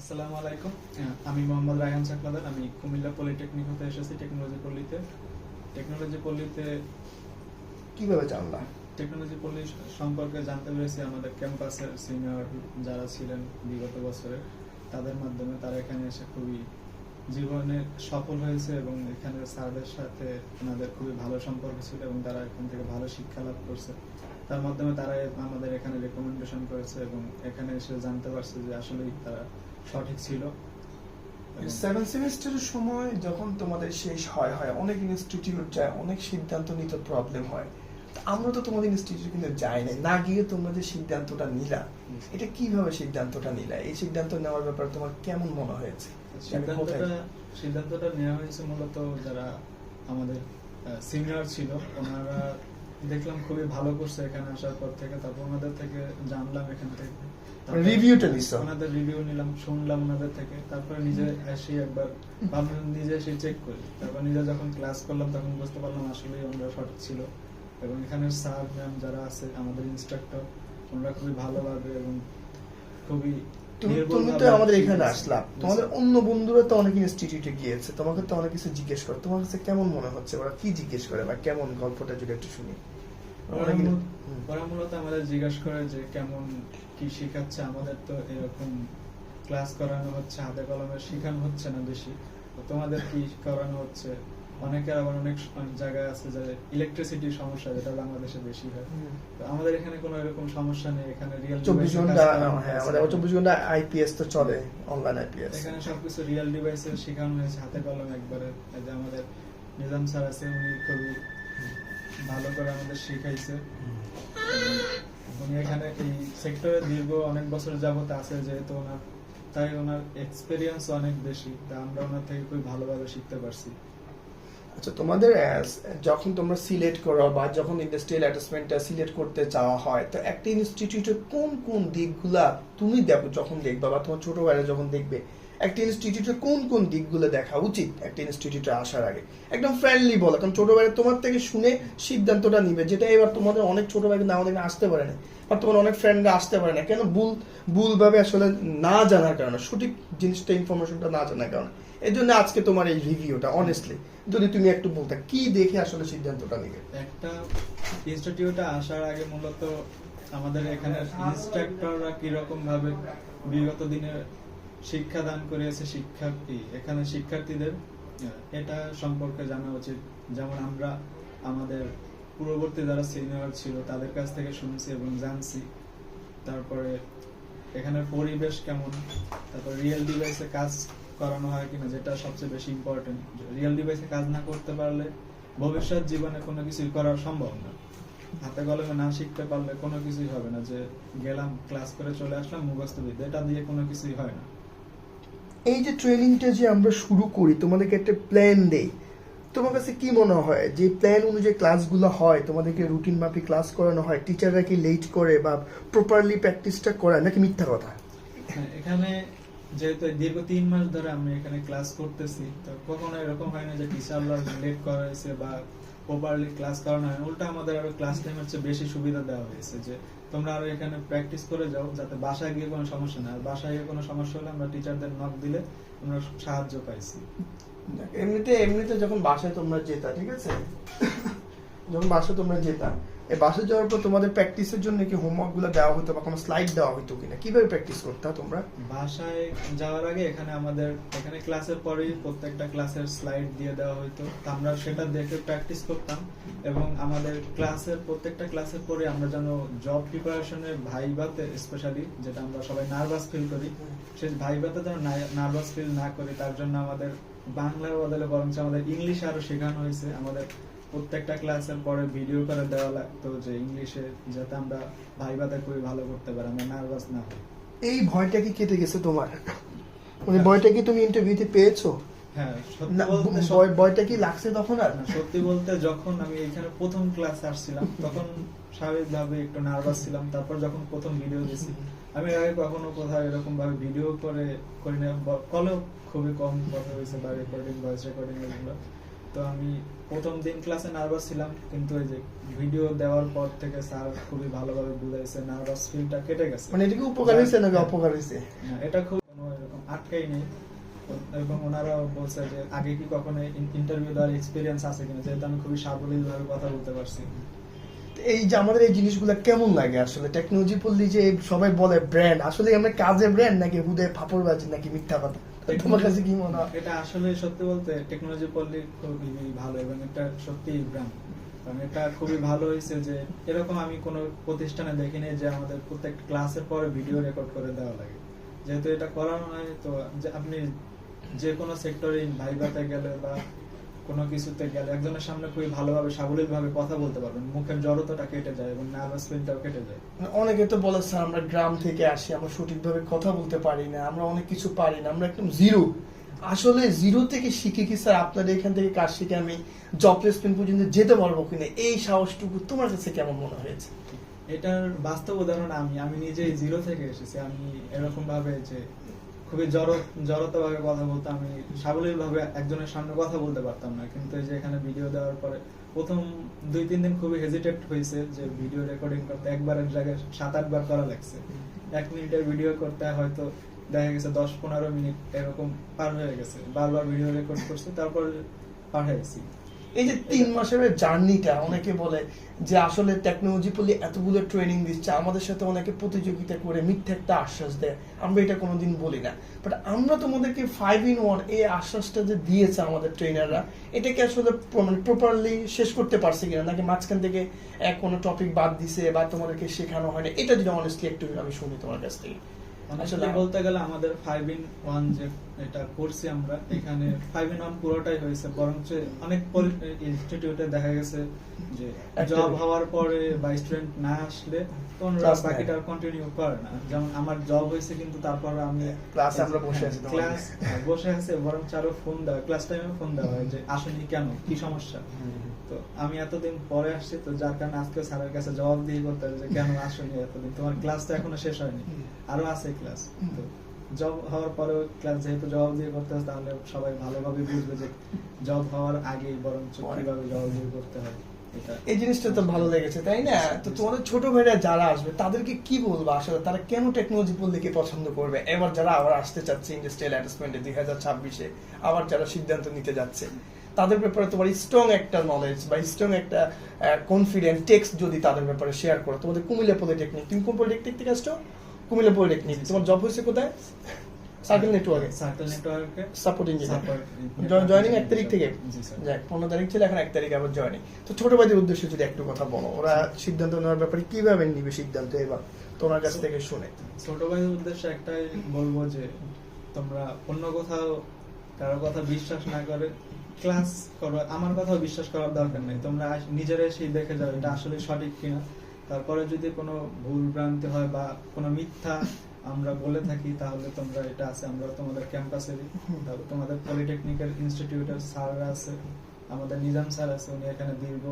আসসালামু আলাইকুম। আমি মোহাম্মদ রায়হান সাকলাদার আমি কুমিল্লা পলিটেকনিক হতে এসেছি টেকনোলজি পল্লীতে। টেকনোলজি পল্লীতে কীভাবে জানলা টেকনোলজি পল্লী সম্পর্কে জানতে পেরেছি আমাদের ক্যাম্পাসের সিনিয়র যারা ছিলেন বিগত বছরে তাদের মাধ্যমে তারা এখানে এসে খুবই জীবনে সফল হয়েছে এবং এখানে স্যারদের সাথে ওনাদের খুবই ভালো সম্পর্ক ছিল এবং তারা এখান থেকে ভালো শিক্ষা লাভ করছে। তার মাধ্যমে তারা আমাদের এখানে রেকমেন্ডেশন করেছে এবং এখানে এসে জানতে পারছে যে আসলেই তারা সঠিক ছিল। সেভেন সেমিস্টারের সময় যখন তোমাদের শেষ হয় হয় অনেক ইনস্টিটিউট যায় অনেক সিদ্ধান্ত নিতে প্রবলেম হয়। আমরা তো তোমাদের ইনস্টিটিউট কিন্তু যাই নাই। না গিয়ে তোমরা যে সিদ্ধান্তটা নিলা এটা কীভাবে সিদ্ধান্তটা নিলা? এই সিদ্ধান্ত নেওয়ার ব্যাপারে তোমার কেমন মনে হয়েছে? সিদ্ধান্তটা নেওয়া হয়েছে মূলত যারা আমাদের সিনিয়র ছিল ওনারা দেখলাম খুবই ভালো করছে এখানে আসার পর থেকে। তারপর ওনাদের থেকে জানলাম এখান থেকে। রিভিউটা নিছো? ওনাদের রিভিউ নিলাম শুনলাম ওনাদের থেকে। তারপরে নিজে এসে একবার ভাবলাম নিজে এসে চেক করি। তারপর নিজে যখন ক্লাস করলাম তখন বুঝতে পারলাম আসলেই ওনারা সঠিক ছিল। এবং এখানের স্যার ম্যাম যারা আছে আমাদের ইনস্ট্রাক্টর ওনারা খুবই ভালোভাবে এবং খুবই তুমি তো আমাদের এখানে শিখিয়েছে। আসলা জি, তোমাদের অন্য বন্ধুরা তো অনেক ইনস্টিটিউটে গিয়েছে। তোমাকে তো অনেক কিছু জিজ্ঞেস করে। তোমার কাছে কেমন মনে হচ্ছে? ওরা কি জিজ্ঞেস করে বা কেমন গল্পটা যদি একটু শুনি। ওরা মূলত আমাদের জিজ্ঞাসা করে যে কেমন কি শেখাচ্ছে। আমাদের তো এরকম ক্লাস করানো হচ্ছে হাতে কলমে শেখানো হচ্ছে না বেশি। তোমাদের কি করানো হচ্ছে? অনেকের আবার অনেক জায়গায় আছে যে ইলেকট্রিসিটির সমস্যা যেটা বাংলাদেশে বেশি হয়। তো আমাদের এখানে কোনো এরকম সমস্যা নেই এখানে রিয়েল চব্বিশ ঘণ্টা হ্যাঁ আমাদের চব্বিশ ঘণ্টা আইপিএস তো চলে অনলাইন আইপিএস এখানে সবকিছু রিয়েল ডিভাইসে শেখানো হয়েছে হাতে কলম একবারে। যে আমাদের নিজাম স্যার আছে উনি খুবই ভালো করে আমাদের শিখাইছে। উনি এখানে এই সেক্টরে দীর্ঘ অনেক বছর যাবত আছে যেহেতু ওনার তাই ওনার এক্সপিরিয়েন্স অনেক বেশি তা আমরা ওনার থেকে খুবই ভালোভাবে শিখতে পারছি। আচ্ছা তোমাদের যখন তোমরা সিলেক্ট করো বা যখন ইন্ডাস্ট্রিয়াল অ্যাটাচমেন্টটা সিলেক্ট করতে চাওয়া হয়, তো একটা ইনস্টিটিউটের কোন কোন দিকগুলা তুমি দেখো, যখন দেখবা বা তোমার ছোটবেলায় যখন দেখবে একটা ইনস্টিটিউটের কোন কোন দিকগুলো দেখা উচিত? একটা ইনস্টিটিউটে আসার আগে। একদম ফ্রেন্ডলি বলো, কারণ ছোট ভাইরা তোমার থেকে শুনে সিদ্ধান্তটা নিবে, যেটা এবার তোমাদের অনেক ছোট ভাই কিন্তু আমাদের আসতে পারে না। বা তোমার অনেক ফ্রেন্ডরা আসতে পারে না। কেন ভুল, ভুলভাবে আসলে না জানার কারণে, সঠিক জিনিসটা ইনফরমেশনটা না জানার কারণে। এই জন্য আজকে তোমার এই রিভিউটা অনেস্টলি যদি তুমি একটু বলতে, কি দেখে আসলে সিদ্ধান্তটা নিবে? একটা ইনস্টিটিউটে আসার আগে মূলত আমাদের এখানে ইনস্ট্রাক্টররা কীরকম ভাবে বিগত দিনে শিক্ষাদান করেছে শিক্ষার্থী। এখানে শিক্ষার্থীদের এটা সম্পর্কে জানা উচিত। যেমন আমরা আমাদের পূর্ববর্তী যারা সিনিয়র ছিল তাদের কাছ থেকে শুনছি এবং জানছি। তারপরে এখানে পরিবেশ কেমন? তারপর রিয়েল ডিভাইসে কাজ করানো হয় কিনা যেটা সবচেয়ে বেশি ইম্পর্টেন্ট রিয়েল ডিভাইসে কাজ না করতে পারলে ভবিষ্যৎ জীবনে কোনো কিছুই করা সম্ভব না। হাতে কলমে না শিখতে পারলে কোনো কিছুই হবে না যে গেলাম ক্লাস করে চলে আসলাম মুখস্থ বিদ্যা এটা দিয়ে কোনো কিছুই হয় না। এই যে ট্রেনিংটা যে আমরা শুরু করি তোমাদেরকে একটা প্ল্যান দেই। তোমার কাছে কি মনে হয়? যে প্ল্যান অনুযায়ী ক্লাসগুলো হয় তোমাদেরকে রুটিন মাফিক ক্লাস করানো হয় টিচাররা কি লেট করে বা প্রপারলি প্র্যাকটিসটা করায় নাকি মিথ্যা কথা? হ্যাঁ, এখানে যেহেতু দীর্ঘ তিন মাস ধরে আমি এখানে ক্লাস করতেছি তো কখনো এরকম হয় না যে টিচাররা লেট করা হয়েছে বা প্রপারলি ক্লাস করানো হয়। উল্টা আমাদের আরও ক্লাস টাইমের চেয়ে বেশি সুবিধা দেওয়া হয়েছে যে তোমরা আরও এখানে প্র্যাকটিস করে যাও, যাতে বাসায় গিয়ে কোনো সমস্যা না হয়। বাসায় গিয়ে কোনো সমস্যা হলে আমরা টিচারদের নক দিলে আমরা সাহায্য পাইছি। এমনিতে এমনিতে যখন বাসায় তোমরা যেতা, ঠিক আছে? যখন বাসায় তোমরা যেতা এই বাসায় যাওয়ার পর তোমাদের প্র্যাকটিসের জন্য কি হোমওয়ার্কগুলো দেওয়া হতো বা কোনো স্লাইড দেওয়া হতো কিনা? কীভাবে প্র্যাকটিস করতে তোমরা? বাসায় যাওয়ার আগে এখানে আমাদের, এখানে ক্লাসের পরেই প্রত্যেকটা ক্লাসের স্লাইড দিয়ে দেওয়া হতো আমরা সেটা দেখে প্র্যাকটিস করতাম এবং আমাদের ক্লাসের প্রত্যেকটা ক্লাসের পরে আমরা যেন জব প্রিপারেশনের ভাইবাতে স্পেশালি যেটা আমরা সবাই নার্ভাস ফিল করি, সেই ভাইবাতে যেন নার্ভাস ফিল না করি, তার জন্য আমাদের বাংলার বদলে বরঞ্চ আমাদের ইংলিশ আরও শেখানো হয়েছে। আমাদের প্রত্যেকটা ক্লাসের পরে ভিডিও করে দেওয়া লাগতো যে ইংলিশে যাতে আমরা ভাইবাতে খুবই ভালো করতে পারি আমরা নার্ভাস না হই। এই ভয়টা কি কেটে গেছে তোমার? মানে ভয়টা কি তুমি ইন্টারভিউতে পেয়েছ? হ্যাঁ সত্যি বলতে ভয়টা কি লাগছে তখন আর? সত্যি বলতে যখন আমি এখানে প্রথম ক্লাস আসছিলাম তখন স্বাভাবিকভাবে একটু নার্ভাস ছিলাম। তারপর যখন প্রথম ভিডিও দিছি আমি আগে কখনো কোথাও এরকম ভাবে ভিডিও করে করি না কলেও খুবই কম কথা হয়েছে বা রেকর্ডিং ভয়েস রেকর্ডিং এগুলো। তো আমি প্রথম দিন ক্লাসে নার্ভাস ছিলাম কিন্তু এই যে ভিডিও দেওয়ার পর থেকে স্যার খুবই ভালোভাবে বুঝাইছে নার্ভাস ফিলটা কেটে গেছে। মানে এটা কি উপকার হয়েছে নাকি অপকার হয়েছে? এটা খুব কোনো এরকম আটকাই নেই। এবং ওনারা বলছে যে আগে কি কখনো ইন্টারভিউ দেওয়ার এক্সপিরিয়েন্স আছে কিনা যেহেতু আমি খুবই সাবলীল ভাবে কথা বলতে পারছি। তো এই যে আমাদের এই জিনিসগুলো কেমন লাগে আসলে? টেকনোলজি পড়লি যে সবাই বলে ব্র্যান্ড আসলে আমরা কাজে ব্র্যান্ড নাকি হুদে ফাপড়বাজি নাকি মিথ্যা কথা? তোমার কাছে কি মনে হয়? এটা আসলে সত্যি বলতে টেকনোলজি খুবই ভালো এবং এটা সত্যি ব্র্যান্ড কারণ এটা খুবই ভালো হয়েছে যে এরকম আমি কোনো প্রতিষ্ঠানে দেখিনি যে আমাদের প্রত্যেক ক্লাসের পরে ভিডিও রেকর্ড করে দেওয়া লাগে। যেহেতু এটা করানো হয়, তো আপনি যে কোনো সেক্টরে ভাইভাতে গেলে বা কোনো কিছুতে গেলে একজনের সামনে খুবই ভালোভাবে সাবলীল ভাবে কথা বলতে পারবেন। মুখের জড়তাটা কেটে যায় এবং নার্ভাস ফিলটাও কেটে যায়। অনেকে তো বলে স্যার আমরা গ্রাম থেকে আসি আমরা সঠিকভাবে কথা বলতে পারি না আমরা অনেক কিছু পারি না আমরা একদম জিরো আসলে জিরো থেকে শিখে কি স্যার আপনাদের এখান থেকে কাজ শিখে আমি জব প্লেসমেন্ট পর্যন্ত যেতে পারব কিনা? এই সাহসটুকু তোমার কাছে কেমন মনে হয়েছে? এটার বাস্তব উদাহরণ আমি আমি নিজেই জিরো থেকে এসেছি। আমি এরকম ভাবে যে খুবই জড় জড়তা ভাবে কথা বলতাম। আমি সাবলীল ভাবে একজনের সামনে কথা বলতে পারতাম না। কিন্তু এই যে এখানে ভিডিও দেওয়ার পরে প্রথম দুই, তিন দিন খুবই হেজিটেট হয়েছে যে ভিডিও রেকর্ডিং করতে একবারের জায়গায় সাত আটবার করা লাগছে। এক মিনিটের ভিডিও করতে হয়তো দেখা গেছে দশ, পনেরো মিনিট এরকম পার হয়ে গেছে। বারবার ভিডিও রেকর্ড করছি, তারপর পাঠাইছি এই যে তিন মাসের জার্নিটা, অনেকে বলে যে আসলে টেকনোলজি পড়লে এতগুলো ট্রেনিং দিচ্ছে, আমাদের সাথে অনেকে প্রতিযোগিতা করে মিথ্যা একটা আশ্বাস দেয়। আমরা এটা কোনোদিন বলি না। বাট আমরা তোমাদেরকে ফাইভ ইন ওয়ান এই আশ্বাসটা যে দিয়েছে আমাদের ট্রেনাররা এটাকে আসলে মানে প্রপারলি শেষ করতে পারছে কিনা, নাকি মাঝখান থেকে এক কোনো টপিক বাদ দিছে বা তোমাদেরকে শেখানো হয় না এটা যদি অনেস্টলি একটু আমি শুনি তোমার কাছ থেকে। আসলে বলতে গেলে আমাদের ফাইভ ইন ওয়ান যে এটা করছি আমরা এখানে ফাইভ ইন ওয়ান পুরোটাই হয়েছে বরঞ্চ অনেক ইনস্টিটিউটে দেখা গেছে যে জব হওয়ার পরে বা স্টুডেন্ট না আসলে বাকিটা কন্টিনিউ করে না। যেমন আমার জব হয়েছে কিন্তু তারপর আমি Class-এ আমরা বসে আছি ক্লাস বসে আছে বরঞ্চ আরও ফোন দেওয়া ক্লাস টাইমে ফোন দেওয়া হয় যে আসেনি কেন? কি সমস্যা? তো আমি এতদিন পরে আসছি তো যার কারণে আজকে স্যারের কাছে জবাব দিয়ে করতে হবে যে কেন আসনি এতদিন? তোমার ক্লাস তো এখনও শেষ হয়নি। আরও আছে ক্লাস তো জব হওয়ার পরেও ক্লাস যেহেতু জবাব দিয়ে করতে হবে তাহলে সবাই ভালোভাবে বুঝবে যে জব হওয়ার আগে বরঞ্চ কীভাবে জবাব দিয়ে করতে হয় এই জিনিসটা তো ভালো লেগেছে তাই না? তো তোমাদের ছোট ভাইরা যারা আসবে তাদেরকে কি বলব আসলে? তারা কেন টেকনোলজি পড়লে পছন্দ করবে? এবার যারা আবার আসতে চাচ্ছে ইন্ডাস্ট্রিয়াল অ্যাটাচমেন্টে দুই হাজার ছাব্বিশে আবার যারা সিদ্ধান্ত নিতে যাচ্ছে তাদের ব্যাপারে তোমার স্ট্রং একটা নলেজ বা স্ট্রং একটা কনফিডেন্ট টেক্সট যদি তাদের ব্যাপারে শেয়ার করো। তোমাদের কুমিল্লা পলিটেকনিক তুমি কোন পলিটেকনিক থেকে আসছো? কুমিল্লা পলিটেকনিক তোমার জব হয়েছে কোথায়? সার্কেল নেটওয়ার্কে সার্কেল নেটওয়ার্কে সাপোর্ট জয়নিং এক তারিখ থেকে? জি, স্যার। যাক পনেরো তারিখ ছিল এখন এক তারিখ আবার জয়নিং তো ছোট ভাইদের উদ্দেশ্যে যদি একটু কথা বলো ওরা সিদ্ধান্ত নেওয়ার ব্যাপারে কীভাবে নিবে সিদ্ধান্ত এবার? তোমার কাছ থেকে শুনে। ছোট ভাইয়ের উদ্দেশ্যে একটাই বলব যে তোমরা অন্য কোথাও কারও কথা বিশ্বাস না করে ক্লাস করো। আমার কথাও বিশ্বাস করার দরকার নেই। তোমরা নিজেরা এসেই দেখে যাও এটা আসলে সঠিক কিনা। তারপরে যদি কোনো ভুল ভ্রান্তি হয় বা কোনো মিথ্যা আমরা বলে থাকি তাহলে তোমরা এটা আছে। আমরা তোমাদের ক্যাম্পাসে তারপর তোমাদের পলিটেকনিক্যাল ইনস্টিটিউটের স্যাররা আছে আমাদের নিজাম স্যার আছে উনি এখানে দীর্ঘ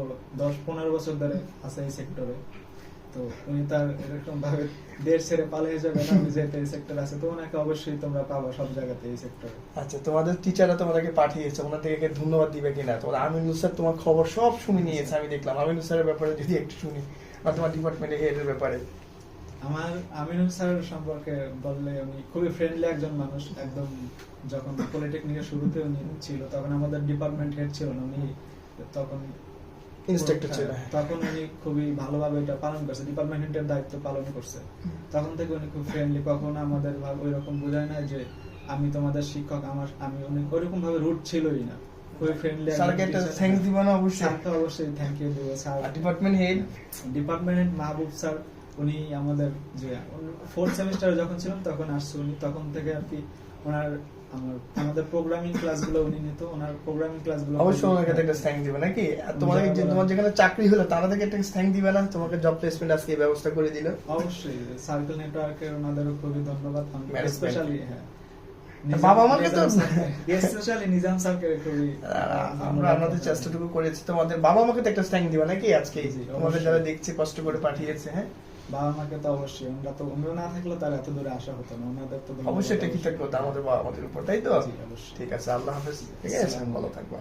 দশ পনেরো বছর ধরে আছে এই সেক্টরে। তো উনি তার এরকম ভাবে দেশ ছেড়ে পালিয়ে যাবে না উনি যেহেতু এই সেক্টর আছে তো ওনাকে অবশ্যই তোমরা পাবা সব জায়গাতে এই সেক্টরে। আচ্ছা তোমাদের টিচাররা তোমাদেরকে পাঠিয়েছে ওনাদেরকে ধন্যবাদ দিবে কিনা? তোমার আমিনুল স্যার তোমার খবর সব শুনে নিয়েছে আমি দেখলাম। আমিনুল স্যারের ব্যাপারে যদি একটু শুনি। বা তোমার ডিপার্টমেন্টের হেডের ব্যাপারে? আমার আমিনুল স্যার সম্পর্কে বললে উনি খুবই ফ্রেন্ডলি একজন মানুষ। একদম যখন পলিটেকনিকের শুরুতে উনি ছিল তখন আমাদের ডিপার্টমেন্ট হেড ছিল না উনি। তখন ইনস্ট্রাক্টর ছিল হ্যাঁ, তখন উনি খুবই ভালোভাবে এটা পালন করছে ডিপার্টমেন্ট হেডের দায়িত্ব পালন করছে। তখন থেকে উনি খুব ফ্রেন্ডলি কখনো আমাদের ভাব ওই রকম বোঝায় না যে আমি তোমাদের শিক্ষক আমার আমি উনি ওরকম ভাবে রুট ছিলই না। খুবই ফ্রেন্ডলি স্যারকে একটা থ্যাংক দিবা না অবশ্যই? স্যারকে অবশ্যই থ্যাংক ইউ দিব sir. Department head department Mahbub sir উনি আমাদের যে ফোর্থ সেমিস্টারে যখন ছিলাম তখন আসছে উনি তখন থেকে আর কি ওনার আমার আমাদের প্রোগ্রামিং ক্লাসগুলো উনি নিত ওনার প্রোগ্রামিং ক্লাসগুলো অবশ্যই একটা দিবে নাকি? আর তোমাদের যে তোমার যেখানে চাকরি হলো একটা থ্যাংক দিবে না? তোমাকে জব প্লেসমেন্ট আজকে ব্যবস্থা করে দিল? অবশ্যই সার্কেল নেটওয়ার্কের ওনাদেরও খুবই ধন্যবাদ। স্পেশালি হ্যাঁ। বাবা মাকে তো- স্পেশালি নিজাম স্যারকে খুবই আমরা আমাদের চেষ্টাটুকু করেছি। তোমাদের বাবা মাকে তো একটা থ্যাংক দিবা নাকি আজকে? জি, তোমাদের অবশ্যই। যারা দেখছে কষ্ট করে পাঠিয়েছে হ্যাঁ? বাবা মাকে তো অবশ্যই তো উনিও না থাকলে তার এত দূরে আসা হতো না ওনাদের তো ধন্যবাদ। অবশ্যই একটা কৃতজ্ঞতা আমাদের বাবা মাদের উপর তাই তো। ঠিক আছে আল্লাহ হাফেজ। ঠিক আছে ভালো থাকব।